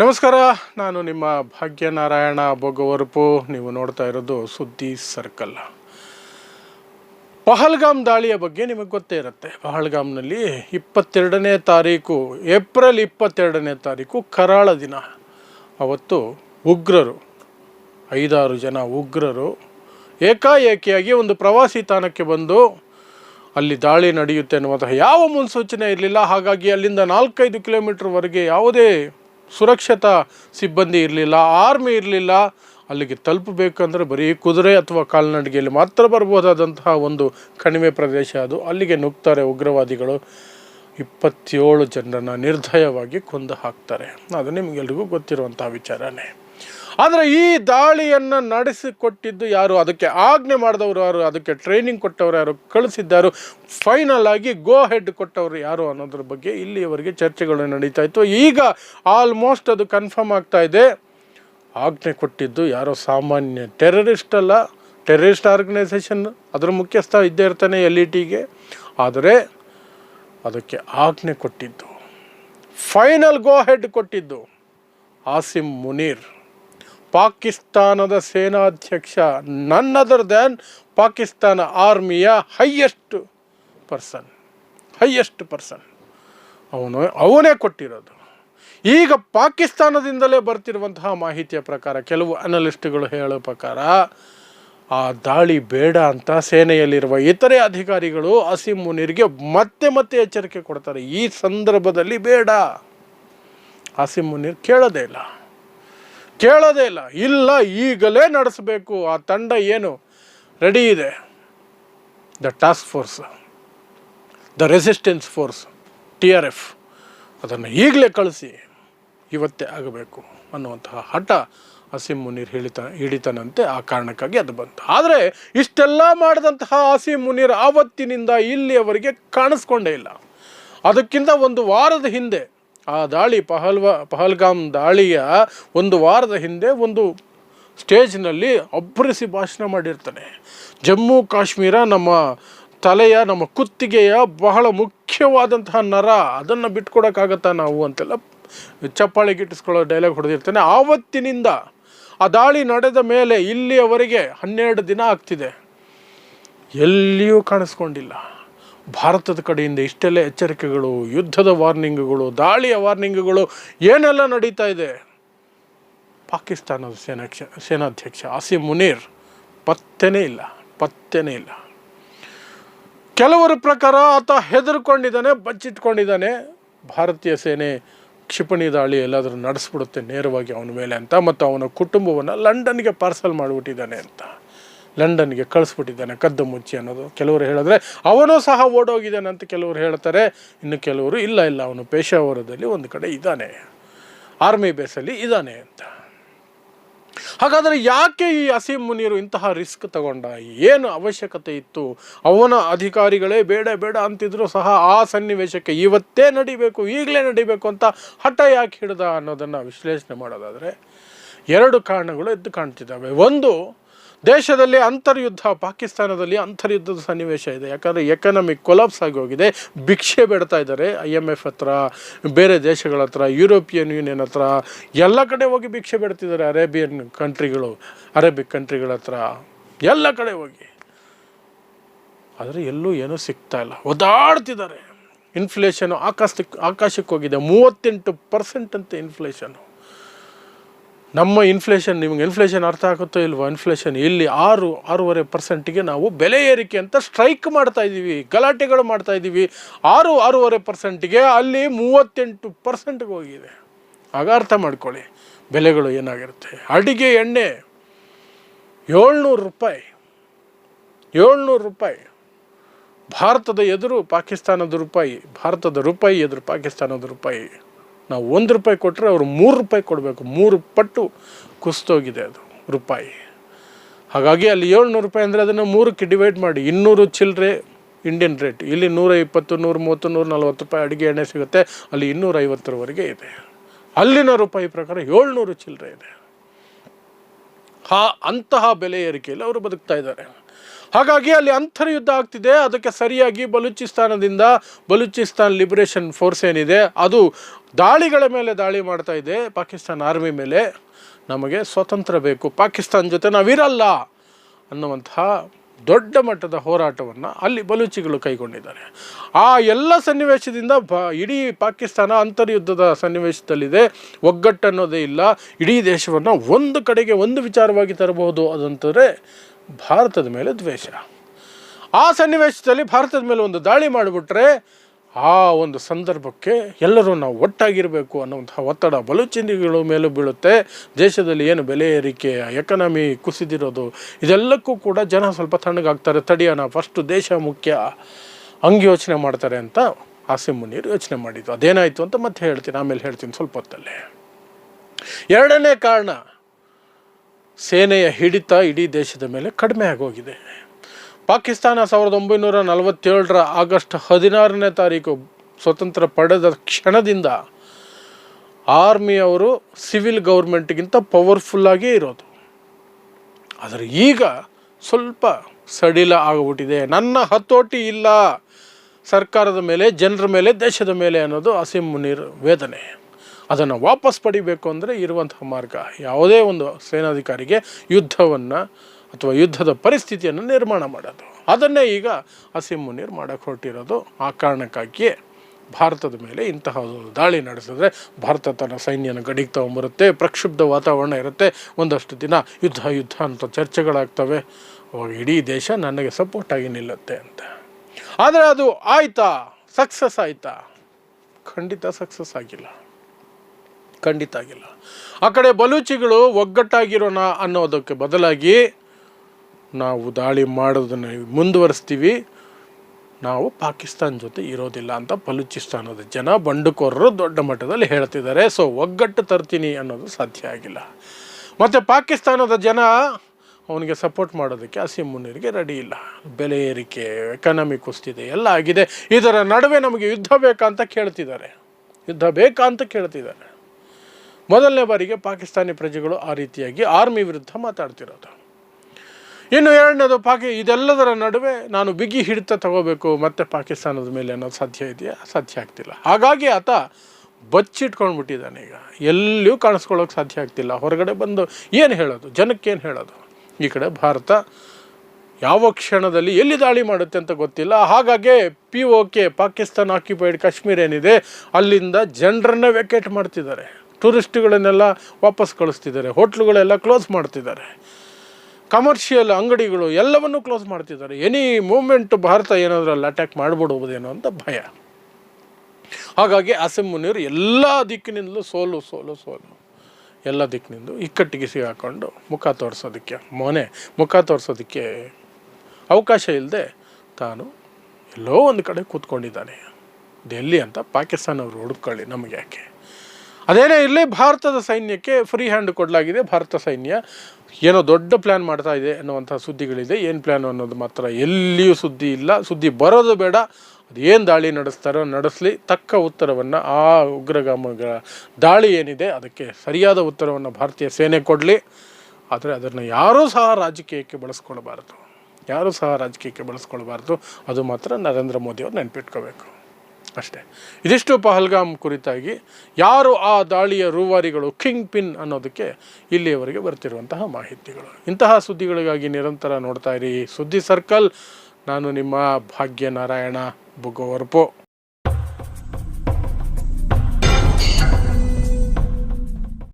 ನಮಸ್ಕಾರ, ನಾನು ನಿಮ್ಮ ಭಾಗ್ಯನಾರಾಯಣ ಬೊಗವರಪು ನೀವು ನೋಡ್ತಾ ಇರೋದು ಸುದ್ದಿ ಸರ್ಕಲ್. ಪಹಲ್ಗಾಮ್ ದಾಳಿಯ ಬಗ್ಗೆ ನಿಮಗೆ ಗೊತ್ತೇ ಇರುತ್ತೆ. ಪಹಲ್ಗಾಮ್ನಲ್ಲಿ ಇಪ್ಪತ್ತೆರಡನೇ ತಾರೀಕು, ಏಪ್ರಿಲ್ ಇಪ್ಪತ್ತೆರಡನೇ ತಾರೀಕು ಕರಾಳ ದಿನ. ಅವತ್ತು ಉಗ್ರರು, ಐದಾರು ಜನ ಉಗ್ರರು ಏಕಾಏಕಿಯಾಗಿ ಒಂದು ಪ್ರವಾಸಿ ತಾಣಕ್ಕೆ ಬಂದು ಅಲ್ಲಿ ದಾಳಿ ನಡೆಯುತ್ತೆ ಅನ್ನುವಂತಹ ಯಾವ ಮುನ್ಸೂಚನೆ ಇರಲಿಲ್ಲ. ಹಾಗಾಗಿ ಅಲ್ಲಿಂದ ನಾಲ್ಕೈದು ಕಿಲೋಮೀಟ್ರ್ವರೆಗೆ ಯಾವುದೇ ಸುರಕ್ಷತಾ ಸಿಬ್ಬಂದಿ ಇರಲಿಲ್ಲ, ಆರ್ಮಿ ಇರಲಿಲ್ಲ, ಅಲ್ಲಿಗೆ ತಲುಪಬೇಕಂದ್ರೆ ಬರೀ ಕುದುರೆ ಅಥವಾ ಕಾಲ್ನಡಿಗೆಯಲ್ಲಿ ಮಾತ್ರ ಬರ್ಬೋದಾದಂತಹ ಒಂದು ಕಣಿವೆ ಪ್ರದೇಶ ಅದು. ಅಲ್ಲಿಗೆ ನುಗ್ತಾರೆ ಉಗ್ರವಾದಿಗಳು. ಇಪ್ಪತ್ತೇಳು ಜನರನ್ನು ನಿರ್ದಯವಾಗಿ ಕೊಂದು ಹಾಕ್ತಾರೆ. ಅದು ನಿಮಗೆಲ್ರಿಗೂ ಗೊತ್ತಿರುವಂತಹ ವಿಚಾರನೇ. ಆದರೆ ಈ ದಾಳಿಯನ್ನು ನಡೆಸಿಕೊಟ್ಟಿದ್ದು ಯಾರು? ಅದಕ್ಕೆ ಆಜ್ಞೆ ಮಾಡಿದವರು ಯಾರು? ಅದಕ್ಕೆ ಟ್ರೈನಿಂಗ್ ಕೊಟ್ಟವರು ಯಾರು? ಕಳಿಸಿದ್ದಾರು? ಫೈನಲ್ ಆಗಿ ಗೋ ಹೆಡ್ ಕೊಟ್ಟವರು ಯಾರು ಅನ್ನೋದ್ರ ಬಗ್ಗೆ ಇಲ್ಲಿಯವರೆಗೆ ಚರ್ಚೆಗಳು ನಡೀತಾ ಇತ್ತು. ಈಗ ಆಲ್ಮೋಸ್ಟ್ ಅದು ಕನ್ಫರ್ಮ್ ಆಗ್ತಾ ಇದೆ. ಆಜ್ಞೆ ಕೊಟ್ಟಿದ್ದು ಯಾರೋ ಸಾಮಾನ್ಯ ಟೆರರಿಸ್ಟ್ ಅಲ್ಲ. ಟೆರರಿಸ್ಟ್ ಆರ್ಗನೈಸೇಷನ್ ಅದರ ಮುಖ್ಯಸ್ಥ ಇದ್ದೇ ಇರ್ತಾನೆ ಎಲ್ ಇ ಟಿಗೆ ಆದರೆ ಅದಕ್ಕೆ ಆಜ್ಞೆ ಕೊಟ್ಟಿದ್ದು. ಫೈನಲ್ ಗೋ ಹೆಡ್ ಕೊಟ್ಟಿದ್ದು ಆಸಿಮ್ ಮುನೀರ್. ಪಾಕಿಸ್ತಾನದ ಸೇನಾಧ್ಯಕ್ಷ ನನ್ ಅದರ್ ದ್ಯಾನ್ ಪಾಕಿಸ್ತಾನ ಆರ್ಮಿಯ ಹೈಯೆಸ್ಟ್ ಪರ್ಸನ್ ಹೈಯೆಸ್ಟ್ ಪರ್ಸನ್ ಅವನು, ಅವನೇ ಕೊಟ್ಟಿರೋದು. ಈಗ ಪಾಕಿಸ್ತಾನದಿಂದಲೇ ಬರ್ತಿರುವಂತಹ ಮಾಹಿತಿಯ ಪ್ರಕಾರ, ಕೆಲವು ಅನಲಿಸ್ಟ್ಗಳು ಹೇಳೋ ಪ್ರಕಾರ, ಆ ದಾಳಿ ಬೇಡ ಅಂತ ಸೇನೆಯಲ್ಲಿರುವ ಇತರೆ ಅಧಿಕಾರಿಗಳು ಅಸೀಂ ಮುನೀರ್ಗೆ ಮತ್ತೆ ಮತ್ತೆ ಎಚ್ಚರಿಕೆ ಕೊಡ್ತಾರೆ. ಈ ಸಂದರ್ಭದಲ್ಲಿ ಬೇಡ. ಅಸೀಂ ಮುನೀರ್ ಕೇಳೋದೇ ಇಲ್ಲ. ಕೇಳೋದೇ ಇಲ್ಲ. ಇಲ್ಲ, ಈಗಲೇ ನಡೆಸಬೇಕು. ಆ ತಂಡ ಏನು ರೆಡಿ ಇದೆ. The task force the resistance force T R F ಅದನ್ನು ಈಗಲೇ ಕಳಿಸಿ ಇವತ್ತೇ ಆಗಬೇಕು ಅನ್ನುವಂತಹ ಹಠ ಅಸೀಂ ಮುನೀರ್ ಹೇಳಿತ, ಹಿಡಿತನಂತೆ ಆ ಕಾರಣಕ್ಕಾಗಿ ಅದು ಬಂತು. ಆದರೆ ಇಷ್ಟೆಲ್ಲ ಮಾಡಿದಂತಹ ಅಸೀಂ ಮುನೀರ್ ಆವತ್ತಿನಿಂದ ಇಲ್ಲಿಯವರೆಗೆ ಕಾಣಿಸ್ಕೊಂಡೇ ಇಲ್ಲ. ಅದಕ್ಕಿಂತ ಒಂದು ವಾರದ ಹಿಂದೆ ಆ ದಾಳಿ ಪಹಲ್ವಾ ಪಹಲ್ಗಾಮ್ ದಾಳಿಯ ಒಂದು ವಾರದ ಹಿಂದೆ ಒಂದು ಸ್ಟೇಜ್ನಲ್ಲಿ ಅಬ್ಬರಿಸಿ ಭಾಷಣ ಮಾಡಿರ್ತಾನೆ. ಜಮ್ಮು ಕಾಶ್ಮೀರ ನಮ್ಮ ತಲೆಯ, ನಮ್ಮ ಕುತ್ತಿಗೆಯ ಬಹಳ ಮುಖ್ಯವಾದಂತಹ ನರ, ಅದನ್ನು ಬಿಟ್ಕೊಡೋಕ್ಕಾಗತ್ತಾ ನಾವು ಅಂತೆಲ್ಲ ಚಪ್ಪಾಳೆ ಗಿಟ್ಟಿಸ್ಕೊಳ್ಳೋ ಡೈಲಾಗ್ ಹೊಡೆದಿರ್ತಾನೆ. ಆವತ್ತಿನಿಂದ ಆ ದಾಳಿ ನಡೆದ ಮೇಲೆ ಇಲ್ಲಿಯವರೆಗೆ ಹನ್ನೆರಡು ದಿನ ಆಗ್ತಿದೆ. ಎಲ್ಲಿಯೂ ಕಾಣಿಸ್ಕೊಂಡಿಲ್ಲ. ಭಾರತದ ಕಡೆಯಿಂದ ಇಷ್ಟೆಲ್ಲ ಎಚ್ಚರಿಕೆಗಳು, ಯುದ್ಧದ ವಾರ್ನಿಂಗ್ಗಳು, ದಾಳಿಯ ವಾರ್ನಿಂಗ್ಗಳು, ಏನೆಲ್ಲ ನಡೀತಾ ಇದೆ? ಪಾಕಿಸ್ತಾನದ ಸೇನಾಕ್ಷ ಸೇನಾಧ್ಯಕ್ಷ ಆಸಿಮ್ ಮುನೀರ್ ಪತ್ತೆನೇ ಇಲ್ಲ ಪತ್ತೆನೇ ಇಲ್ಲ. ಕೆಲವರ ಪ್ರಕಾರ ಆತ ಹೆದರ್ಕೊಂಡಿದ್ದಾನೆ, ಬಚ್ಚಿಟ್ಕೊಂಡಿದ್ದಾನೆ. ಭಾರತೀಯ ಸೇನೆ ಕ್ಷಿಪಣಿ ದಾಳಿ ಎಲ್ಲಾದರೂ ನಡೆಸ್ಬಿಡುತ್ತೆ ನೇರವಾಗಿ ಅವನ ಮೇಲೆ ಅಂತ, ಮತ್ತು ಅವನ ಕುಟುಂಬವನ್ನು ಲಂಡನ್ಗೆ ಪಾರ್ಸಲ್ ಮಾಡಿಬಿಟ್ಟಿದ್ದಾನೆ ಅಂತ. ಲಂಡನ್ಗೆ ಕಳಿಸ್ಬಿಟ್ಟಿದ್ದಾನೆ ಕದ್ದು ಮುಚ್ಚಿ ಅನ್ನೋದು. ಕೆಲವರು ಹೇಳಿದ್ರೆ, ಅವನು ಸಹ ಓಡೋಗಿದ್ದಾನೆ ಅಂತ ಕೆಲವರು ಹೇಳ್ತಾರೆ. ಇನ್ನು ಕೆಲವರು, ಇಲ್ಲ ಇಲ್ಲ, ಅವನು ಪೇಶಾವರದಲ್ಲಿ ಒಂದು ಕಡೆ ಇದ್ದಾನೆ. ಆರ್ಮಿ ಬೇಸಲ್ಲಿ ಇದ್ದಾನೆ ಅಂತ. ಹಾಗಾದರೆ ಯಾಕೆ ಈ ಅಸೀಂ ಮುನೀರು ಇಂತಹ ರಿಸ್ಕ್ ತಗೊಂಡ? ಏನು ಅವಶ್ಯಕತೆ ಇತ್ತು? ಅವನ ಅಧಿಕಾರಿಗಳೇ ಬೇಡ ಬೇಡ ಅಂತಿದ್ರು ಸಹ ಆ ಸನ್ನಿವೇಶಕ್ಕೆ ಇವತ್ತೇ ನಡಿಬೇಕು, ಈಗಲೇ ನಡಿಬೇಕು ಅಂತ ಹಠ ಯಾಕೆ ಹಿಡ್ದ ಅನ್ನೋದನ್ನು ವಿಶ್ಲೇಷಣೆ ಮಾಡೋದಾದರೆ, ಎರಡು ಕಾರಣಗಳು ಎದ್ದು ಕಾಣ್ತಿದ್ದಾವೆ. ಒಂದು ದೇಶದಲ್ಲಿ ಅಂತರ್ಯುದ್ಧ, ಪಾಕಿಸ್ತಾನದಲ್ಲಿ ಅಂತರ್ಯುದ್ಧದ ಸನ್ನಿವೇಶ ಇದೆ. ಯಾಕಂದರೆ ಎಕನಾಮಿಕ್ ಕೊಲಾಪ್ಸ್ ಆಗಿ ಹೋಗಿದೆ. ಭಿಕ್ಷೆ ಬೇಡ್ತಾ ಇದ್ದಾರೆ. ಐ ಎಂ ಎಫ್ ಹತ್ರ, ಬೇರೆ ದೇಶಗಳ ಹತ್ರ ಯುರೋಪಿಯನ್ ಯೂನಿಯನ್ ಹತ್ರ. ಎಲ್ಲ ಕಡೆ ಹೋಗಿ ಭಿಕ್ಷೆ ಬಿಡ್ತಿದ್ದಾರೆ ಅರೇಬಿಯನ್ ಕಂಟ್ರಿಗಳು ಅರೇಬಿಕ್ ಕಂಟ್ರಿಗಳ ಹತ್ರ. ಎಲ್ಲ ಕಡೆ ಹೋಗಿ. ಆದರೆ ಎಲ್ಲೂ ಏನೂ ಸಿಗ್ತಾ ಇಲ್ಲ. ಒದಾಡ್ತಿದ್ದಾರೆ ಇನ್ಫ್ಲೇಷನು ಆಕಾಶಕ್ಕೆ ಆಕಾಶಕ್ಕೆ ಹೋಗಿದೆ. ಮೂವತ್ತೆಂಟು ಪರ್ಸೆಂಟ್ ಅಂತ ಇನ್ಫ್ಲೇಷನು ನಮ್ಮ ಇನ್ಫ್ಲೇಷನ್ ನಿಮ್ಗೆ ಇನ್ಫ್ಲೇಷನ್ ಅರ್ಥ ಆಗುತ್ತೋ ಇಲ್ವೋ ಇನ್ಫ್ಲೇಷನ್ ಇಲ್ಲಿ ಆರು, ಆರೂವರೆ ಪರ್ಸೆಂಟಿಗೆ ನಾವು ಬೆಲೆ ಏರಿಕೆ ಅಂತ ಸ್ಟ್ರೈಕ್ ಮಾಡ್ತಾ ಇದ್ದೀವಿ ಗಲಾಟೆಗಳು ಮಾಡ್ತಾ ಇದ್ದೀವಿ ಆರು, ಆರೂವರೆ ಪರ್ಸೆಂಟಿಗೆ ಅಲ್ಲಿ ಮೂವತ್ತೆಂಟು ಪರ್ಸೆಂಟ್ಗೆ ಹೋಗಿದೆ. ಆಗ ಅರ್ಥ ಮಾಡ್ಕೊಳ್ಳಿ, ಬೆಲೆಗಳು ಏನಾಗಿರುತ್ತೆ? ಅಡಿಗೆ ಎಣ್ಣೆ, ಏಳ್ನೂರು ರೂಪಾಯಿ ಏಳ್ನೂರು ರೂಪಾಯಿ. ಭಾರತದ ಎದುರು ಪಾಕಿಸ್ತಾನದ ರೂಪಾಯಿ, ಭಾರತದ ರೂಪಾಯಿ ಎದುರು ಪಾಕಿಸ್ತಾನದ ರೂಪಾಯಿ. ನಾವು ಒಂದು ರೂಪಾಯಿ ಕೊಟ್ಟರೆ ಅವರು ಮೂರು ರೂಪಾಯಿ ಕೊಡಬೇಕು. ಮೂರು ಪಟ್ಟು ಕುಸ್ತೋಗಿದೆ ಅದು ರೂಪಾಯಿ. ಹಾಗಾಗಿ ಅಲ್ಲಿ ಏಳ್ನೂರು ರೂಪಾಯಿ ಅಂದರೆ ಅದನ್ನು ಮೂರಕ್ಕೆ ಡಿವೈಡ್ ಮಾಡಿ. ಇನ್ನೂರು ಚಿಲ್ಲರೆ ಇಂಡಿಯನ್ ರೇಟ್ ಇಲ್ಲಿ ನೂರ ಇಪ್ಪತ್ತು, ನೂರ ಮೂವತ್ತು, ನೂರ ನಲ್ವತ್ತು ರೂಪಾಯಿ ಅಡುಗೆ ಎಣ್ಣೆ ಸಿಗುತ್ತೆ. ಅಲ್ಲಿ ಇನ್ನೂರ ಐವತ್ತರವರೆಗೆ ಇದೆ. ಅಲ್ಲಿನ ರೂಪಾಯಿ ಪ್ರಕಾರ ಏಳ್ನೂರು ಚಿಲ್ಲರೆ ಇದೆ. ಹಾ, ಅಂತಹ ಬೆಲೆ ಏರಿಕೆಯಲ್ಲಿ ಅವರು ಬದುಕ್ತಾ ಇದ್ದಾರೆ. ಹಾಗಾಗಿ ಅಲ್ಲಿ ಅಂತರ್ಯುದ್ಧ ಆಗ್ತಿದೆ. ಅದಕ್ಕೆ ಸರಿಯಾಗಿ ಬಲೂಚಿಸ್ತಾನದಿಂದ ಬಲೂಚಿಸ್ತಾನ್ ಲಿಬರೇಷನ್ ಫೋರ್ಸ್ ಏನಿದೆ, ಅದು ದಾಳಿಗಳ ಮೇಲೆ ದಾಳಿ ಮಾಡ್ತಾ ಇದೆ. ಪಾಕಿಸ್ತಾನ ಆರ್ಮಿ ಮೇಲೆ ನಮಗೆ ಸ್ವತಂತ್ರ ಬೇಕು. ಪಾಕಿಸ್ತಾನ ಜೊತೆ ನಾವಿರಲ್ಲ ಅನ್ನುವಂತಹ ದೊಡ್ಡ ಮಟ್ಟದ ಹೋರಾಟವನ್ನು ಅಲ್ಲಿ ಬಲೂಚಿಗಳು ಕೈಗೊಂಡಿದ್ದಾರೆ. ಆ ಎಲ್ಲ ಸನ್ನಿವೇಶದಿಂದ ಬ, ಇಡೀ ಪಾಕಿಸ್ತಾನ ಅಂತರ್ಯುದ್ಧದ ಸನ್ನಿವೇಶದಲ್ಲಿದೆ. ಒಗ್ಗಟ್ಟು ಅನ್ನೋದೇ ಇಲ್ಲ. ಇಡೀ ದೇಶವನ್ನು ಒಂದು ಕಡೆಗೆ ಒಂದು ವಿಚಾರವಾಗಿ ತರಬಹುದು. ಅದಂತಂದರೆ ಭಾರತದ ಮೇಲೆ ದ್ವೇಷ. ಆ ಸನ್ನಿವೇಶದಲ್ಲಿ ಭಾರತದ ಮೇಲೆ ಒಂದು ದಾಳಿ ಮಾಡಿಬಿಟ್ರೆ ಆ ಒಂದು ಸಂದರ್ಭಕ್ಕೆ ಎಲ್ಲರೂ ನಾವು ಒಟ್ಟಾಗಿರಬೇಕು ಅನ್ನುವಂತಹ ಒತ್ತಡ ಬಲುಚಿಂದಿಗಳ ಮೇಲೂ ಬೀಳುತ್ತೆ. ದೇಶದಲ್ಲಿ ಏನು ಬೆಲೆ ಏರಿಕೆ ಎಕನಾಮಿ ಕುಸಿದಿರೋದು, ಇದೆಲ್ಲಕ್ಕೂ ಕೂಡ ಜನ ಸ್ವಲ್ಪ ತಣ್ಣಗಾಗ್ತಾರೆ. ತಡಿಯೋಣ ಫಸ್ಟು ದೇಶ ಮುಖ್ಯ ಹಂಗೆ ಯೋಚನೆ ಮಾಡ್ತಾರೆ ಅಂತ ಆಸಿಮ್ ಮುನೀರ್ ಯೋಚನೆ ಮಾಡಿದ್ದು. ಅದೇನಾಯಿತು ಅಂತ ಮತ್ತೆ ಹೇಳ್ತೀನಿ, ಆಮೇಲೆ ಹೇಳ್ತೀನಿ ಸ್ವಲ್ಪ ಹೊತ್ತಲ್ಲೇ. ಎರಡನೇ ಕಾರಣ ಸೇನೆಯ ಹಿಡಿತ ಇಡೀ ದೇಶದ ಮೇಲೆ ಕಡಿಮೆ ಆಗೋಗಿದೆ. ಪಾಕಿಸ್ತಾನ ಸಾವಿರದ ಒಂಬೈನೂರ ನಲವತ್ತೇಳರ ಆಗಸ್ಟ್ ಹದಿನಾರನೇ ತಾರೀಕು ಸ್ವತಂತ್ರ ಪಡೆದ ಕ್ಷಣದಿಂದ ಆರ್ಮಿಯವರು ಸಿವಿಲ್ ಗೌರ್ಮೆಂಟ್ಗಿಂತ ಪವರ್ಫುಲ್ಲಾಗೇ ಇರೋದು. ಆದರೆ ಈಗ ಸ್ವಲ್ಪ ಸಡಿಲ ಆಗಿಬಿಟ್ಟಿದೆ. ನನ್ನ ಹತೋಟಿ ಇಲ್ಲ. ಸರ್ಕಾರದ ಮೇಲೆ, ಜನರ ಮೇಲೆ, ದೇಶದ ಮೇಲೆ ಅನ್ನೋದು ಅಸೀಮ್ ಮುನೀರ್ ವೇದನೆ. ಅದನ್ನು ವಾಪಸ್ ಪಡಿಬೇಕು ಅಂದರೆ ಇರುವಂತಹ ಮಾರ್ಗ. ಯಾವುದೇ ಒಂದು ಸೇನಾಧಿಕಾರಿಗೆ ಯುದ್ಧವನ್ನು ಅಥವಾ ಯುದ್ಧದ ಪರಿಸ್ಥಿತಿಯನ್ನು ನಿರ್ಮಾಣ ಮಾಡೋದು. ಅದನ್ನೇ ಈಗ ಅಸೀಮ್ ಮುನೀರ್ ಮಾಡೋಕ್ಕೆ ಹೊರಟಿರೋದು. ಆ ಕಾರಣಕ್ಕಾಗಿಯೇ ಭಾರತದ ಮೇಲೆ ಇಂತಹ ದಾಳಿ ನಡೆಸಿದ್ರೆ ಭಾರತ ತನ್ನ ಸೈನ್ಯನ ಗಡಿಗೆ ತೊಗೊಂಬರುತ್ತೆ, ಪ್ರಕ್ಷುಬ್ಧ ವಾತಾವರಣ ಇರುತ್ತೆ. ಒಂದಷ್ಟು ದಿನ ಯುದ್ಧ ಯುದ್ಧ ಅಂತ ಚರ್ಚೆಗಳಾಗ್ತವೆ. ಅವಾಗ ಇಡೀ ದೇಶ ನನಗೆ ಸಪೋರ್ಟಾಗಿ ನಿಲ್ಲುತ್ತೆ ಅಂತ. ಆದರೆ ಅದು ಆಯ್ತಾ? ಸಕ್ಸಸ್ ಆಯ್ತಾ? ಖಂಡಿತ ಸಕ್ಸಸ್ ಆಗಿಲ್ಲ. ಖಂಡಿತ ಆಗಿಲ್ಲ. ಆ ಕಡೆ ಬಲೂಚಿಗಳು ಒಗ್ಗಟ್ಟಾಗಿರೋಣ ಅನ್ನೋದಕ್ಕೆ ಬದಲಾಗಿ ನಾವು ದಾಳಿ ಮಾಡೋದನ್ನು ಮುಂದುವರಿಸ್ತೀವಿ. ನಾವು ಪಾಕಿಸ್ತಾನ ಜೊತೆ ಇರೋದಿಲ್ಲ ಅಂತ ಬಲೂಚಿಸ್ತಾನದ ಜನ ಬಂಡುಕೋರರು ದೊಡ್ಡ ಮಟ್ಟದಲ್ಲಿ ಹೇಳ್ತಿದ್ದಾರೆ. ಸೊ ಒಗ್ಗಟ್ಟು ತರ್ತೀನಿ ಅನ್ನೋದು ಸಾಧ್ಯ ಆಗಿಲ್ಲ. ಮತ್ತು ಪಾಕಿಸ್ತಾನದ ಜನ ಅವನಿಗೆ ಸಪೋರ್ಟ್ ಮಾಡೋದಕ್ಕೆ ಹಸಿ ಮುನ್ನೀರಿಗೆ ರೆಡಿ ಇಲ್ಲ. ಬೆಲೆ ಏರಿಕೆ ಎಕನಾಮಿ ಕುಸ್ತಿದೆ, ಎಲ್ಲ ಆಗಿದೆ. ಇದರ ನಡುವೆ ನಮಗೆ ಯುದ್ಧ ಬೇಕಾ ಅಂತ ಕೇಳ್ತಿದ್ದಾರೆ. ಯುದ್ಧ ಬೇಕಾ ಅಂತ ಕೇಳ್ತಿದ್ದಾರೆ. ಮೊದಲನೇ ಬಾರಿಗೆ ಪಾಕಿಸ್ತಾನಿ ಪ್ರಜೆಗಳು ಆ ರೀತಿಯಾಗಿ ಆರ್ಮಿ ವಿರುದ್ಧ ಮಾತಾಡ್ತಿರೋದು. ಇನ್ನು ಎರಡನೇದು ಪಾಕಿ, ಇದೆಲ್ಲದರ ನಡುವೆ ನಾನು ಬಿಗಿ ಹಿಡಿತ ತಗೋಬೇಕು, ಮತ್ತೆ ಪಾಕಿಸ್ತಾನದ ಮೇಲೆ ಅನ್ನೋದು ಸಾಧ್ಯ ಇದೆಯಾ? ಸಾಧ್ಯ ಆಗ್ತಿಲ್ಲ. ಹಾಗಾಗಿ ಆತ ಬಚ್ಚಿಟ್ಕೊಂಡ್ಬಿಟ್ಟಿದ್ದಾನೆ ಈಗ. ಎಲ್ಲಿಯೂ ಕಾಣಿಸ್ಕೊಳ್ಳೋಕೆ ಸಾಧ್ಯ ಆಗ್ತಿಲ್ಲ. ಹೊರಗಡೆ ಬಂದು ಏನು ಹೇಳೋದು? ಜನಕ್ಕೇನು ಹೇಳೋದು? ಈ ಕಡೆ ಭಾರತ ಯಾವ ಕ್ಷಣದಲ್ಲಿ ಎಲ್ಲಿ ದಾಳಿ ಮಾಡುತ್ತೆ ಅಂತ ಗೊತ್ತಿಲ್ಲ. ಹಾಗಾಗಿ P K Pakistan occupied Kashmir ಏನಿದೆ? ಅಲ್ಲಿಂದ ಜನರನ್ನೇ ವೆಕೇಟ್ ಮಾಡ್ತಿದ್ದಾರೆ. ಟೂರಿಸ್ಟ್ಗಳನ್ನೆಲ್ಲ ವಾಪಸ್ ಕಳಿಸ್ತಿದ್ದಾರೆ. ಹೋಟ್ಲುಗಳೆಲ್ಲ ಕ್ಲೋಸ್ ಮಾಡ್ತಿದ್ದಾರೆ. ಕಮರ್ಷಿಯಲ್ ಅಂಗಡಿಗಳು ಎಲ್ಲವನ್ನೂ ಕ್ಲೋಸ್ ಮಾಡ್ತಿದ್ದಾರೆ. ಎನಿ ಮೂಮೆಂಟ್ ಭಾರತ ಏನಾದರೂ ಅಲ್ಲಿ ಅಟ್ಯಾಕ್ ಮಾಡಿಬಿಡುವುದೇನೋ ಅಂತ ಭಯ. ಹಾಗಾಗಿ ಅಸಂ ಮುನಿಯರು ಎಲ್ಲ ದಿಕ್ಕಿನಿಂದಲೂ ಸೋಲು ಸೋಲು ಸೋಲು. ಎಲ್ಲ ದಿಕ್ಕಿನಿಂದ ಇಕ್ಕಟ್ಟಿಗೆ ಸಿಗಾಕೊಂಡು ಮುಖ ತೋರಿಸೋದಕ್ಕೆ ಮೊನೆ, ಮುಖ ತೋರಿಸೋದಕ್ಕೆ ಅವಕಾಶ ಇಲ್ಲದೆ ತಾನು ಎಲ್ಲೋ ಒಂದು ಕಡೆ ಕೂತ್ಕೊಂಡಿದ್ದಾನೆ. ಡೆಲ್ಲಿ ಅಂತ ಪಾಕಿಸ್ತಾನವ್ರು ಹುಡುಕೊಳ್ಳಿ ನಮಗೆ ಯಾಕೆ? ಅದೇನೇ ಇರಲಿ, ಭಾರತದ ಸೈನ್ಯಕ್ಕೆ ಫ್ರೀ ಹ್ಯಾಂಡ್ ಕೊಡಲಾಗಿದೆ ಭಾರತ ಸೈನ್ಯ. ಏನೋ ದೊಡ್ಡ ಪ್ಲ್ಯಾನ್ ಮಾಡ್ತಾ ಇದೆ ಅನ್ನುವಂಥ ಸುದ್ದಿಗಳಿದೆ. ಏನು ಪ್ಲ್ಯಾನ್ ಅನ್ನೋದು ಮಾತ್ರ ಎಲ್ಲಿಯೂ ಸುದ್ದಿ ಇಲ್ಲ. ಸುದ್ದಿ ಬರೋದು ಬೇಡ. ಅದು ಏನು ದಾಳಿ ನಡೆಸ್ತಾರೋ ನಡೆಸಲಿ. ತಕ್ಕ ಉತ್ತರವನ್ನು ಆ ಉಗ್ರಗಾಮಗಳ ದಾಳಿ ಏನಿದೆ, ಅದಕ್ಕೆ ಸರಿಯಾದ ಉತ್ತರವನ್ನು ಭಾರತೀಯ ಸೇನೆ ಕೊಡಲಿ. ಆದರೆ ಅದನ್ನು ಯಾರೂ ಸಹ ರಾಜಕೀಯಕ್ಕೆ ಬಳಸ್ಕೊಳ್ಬಾರ್ದು. ಯಾರೂ ಸಹ ರಾಜಕೀಯಕ್ಕೆ ಬಳಸ್ಕೊಳ್ಬಾರ್ದು. ಅದು ಮಾತ್ರ ನರೇಂದ್ರ ಮೋದಿಯವರು ನೆನಪಿಟ್ಕೋಬೇಕು. ಅಷ್ಟೇ. ಇದಿಷ್ಟು ಪಹಲ್ಗಾಮ್ ಕುರಿತಾಗಿ ಯಾರು ಆ ದಾಳಿಯ ರೂವಾರಿಗಳು ಕಿಂಗ್ ಪಿನ್ ಅನ್ನೋದಕ್ಕೆ ಇಲ್ಲಿಯವರೆಗೆ ಬರ್ತಿರುವಂತಹ ಮಾಹಿತಿಗಳು. ಇಂತಹ ಸುದ್ದಿಗಳಿಗಾಗಿ ನಿರಂತರ ನೋಡ್ತಾ ಇರಿ. ಸುದ್ದಿ ಸರ್ಕಲ್, ನಾನು ನಿಮ್ಮ ಭಾಗ್ಯ ನಾರಾಯಣ ಬುಗೋವರ್ಪು